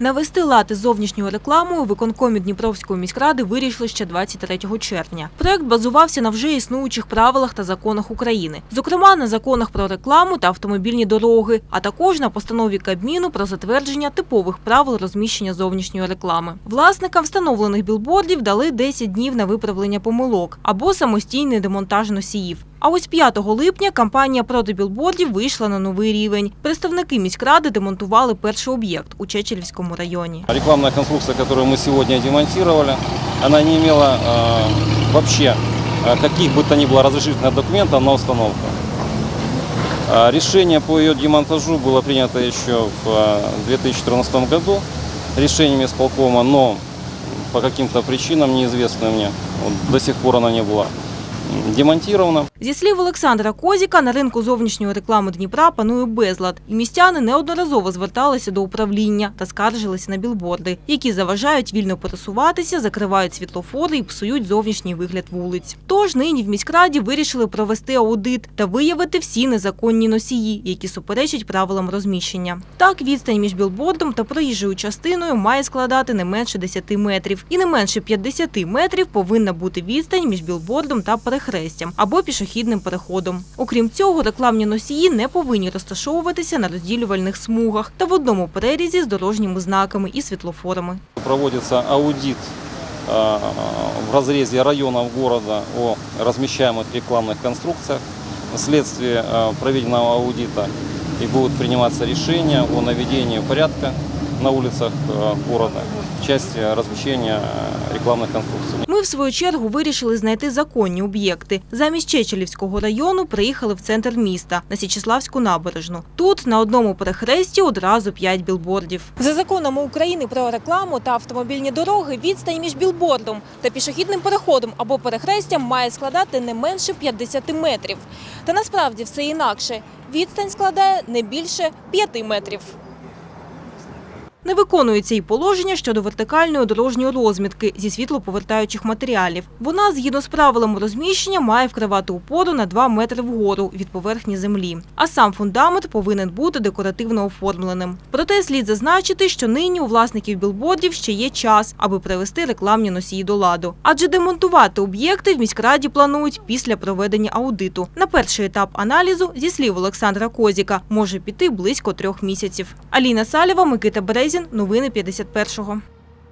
Навести лад із зовнішньою рекламою виконкомі Дніпровської міськради вирішили ще 23 червня. Проект базувався на вже існуючих правилах та законах України, зокрема на законах про рекламу та автомобільні дороги, а також на постанові Кабміну про затвердження типових правил розміщення зовнішньої реклами. Власникам встановлених білбордів дали 10 днів на виправлення помилок або самостійний демонтаж носіїв. А ось 5 липня кампанія проти білбордів вийшла на новий рівень. Представники міськради демонтували перший об'єкт у Чечелівському районі. Рекламная конструкция, которую мы сегодня демонтировали, она не имела э, вообще э, каких бы то ни было разрешительных документов на установку. Э, Решение по ее демонтажу было принято еще в э, 2014 году решением исполкома, но по каким-то причинам неизвестным мне, до сих пор она не была м, демонтирована. Зі слів Олександра Козіка, на ринку зовнішньої реклами Дніпра панує безлад, і містяни неодноразово зверталися до управління та скаржилися на білборди, які заважають вільно пересуватися, закривають світлофори і псують зовнішній вигляд вулиць. Тож нині в міськраді вирішили провести аудит та виявити всі незаконні носії, які суперечать правилам розміщення. Так, відстань між білбордом та проїжджою частиною має складати не менше 10 метрів, і не менше 50 метрів повинна бути відстань між білбордом та перехрестям або пішохідним переходом. Окрім цього, рекламні носії не повинні розташовуватися на розділювальних смугах та в одному перерізі з дорожніми знаками і світлофорами. Проводится аудит э, в разрезе районов города о размещаемых рекламных конструкциях. Вследствие э, проведенного аудита и будут приниматься решения о наведении порядка на улицах э, города в части размещения э, рекламных конструкций. Ми, в свою чергу, вирішили знайти законні об'єкти. Замість Чечелівського району приїхали в центр міста на Січеславську набережну. Тут на одному перехресті одразу п'ять білбордів. За законами України про рекламу та автомобільні дороги відстань між білбордом та пішохідним переходом або перехрестям має складати не менше 50 метрів. Та насправді все інакше. Відстань складає не більше 5 метрів. Не виконується і положення щодо вертикальної дорожньої розмітки зі світлоповертаючих матеріалів. Вона, згідно з правилами розміщення, має вкривати опору на 2 метри вгору від поверхні землі. А сам фундамент повинен бути декоративно оформленим. Проте слід зазначити, що нині у власників білбордів ще є час, аби привести рекламні носії до ладу. Адже демонтувати об'єкти в міськраді планують після проведення аудиту. На перший етап аналізу, зі слів Олександра Козіка, може піти близько трьох місяців. Аліна Салєва, Микита Березін. Новини 51-го.